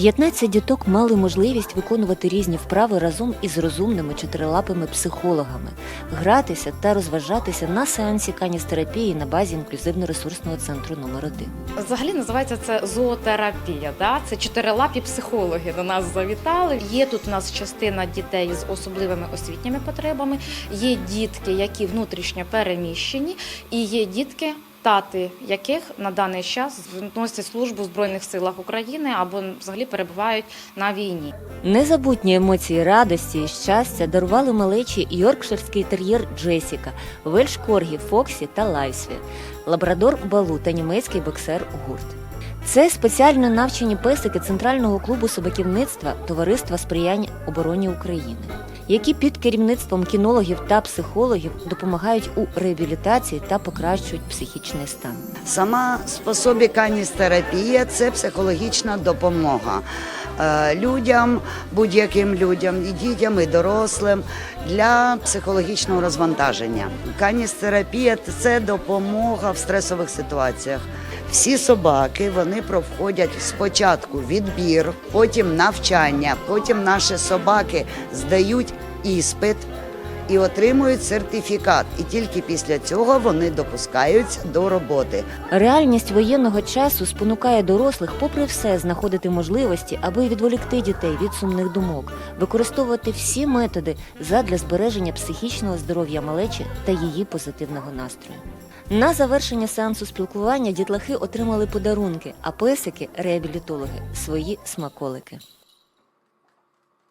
15 діток мали можливість виконувати різні вправи разом із розумними чотирилапими психологами, гратися та розважатися на сеансі каністерапії на базі інклюзивно-ресурсного центру номер 1 Взагалі називається це зоотерапія. Да? Це чотирилапі психологи до нас завітали. Є тут у нас частина дітей з особливими освітніми потребами, є дітки, які внутрішньо переміщені, і є дітки. Тати яких на даний час носять службу в Збройних силах України або взагалі перебувають на війні. Незабутні емоції радості і щастя дарували малечі йоркширський тер'єр Джесіка, вельш-коргі Фоксі та Лайсві, лабрадор Балу та німецький боксер Гурт. Це спеціально навчені песики Центрального клубу собаківництва Товариства сприяння обороні України, які під керівництвом кінологів та психологів допомагають у реабілітації та покращують психічний стан. Сама способі каністерапія це психологічна допомога людям, будь-яким людям, і дітям, і дорослим для психологічного розвантаження. Каністерапія це допомога в стресових ситуаціях. Всі собаки вони проходять спочатку відбір, потім навчання, потім наші собаки здають іспит і отримують сертифікат. І тільки після цього вони допускаються до роботи. Реальність воєнного часу спонукає дорослих, попри все, знаходити можливості, аби відволікти дітей від сумних думок, використовувати всі методи задля збереження психічного здоров'я малечі та її позитивного настрою. На завершення сеансу спілкування дітлахи отримали подарунки, а песики реабілітологи свої смаколики.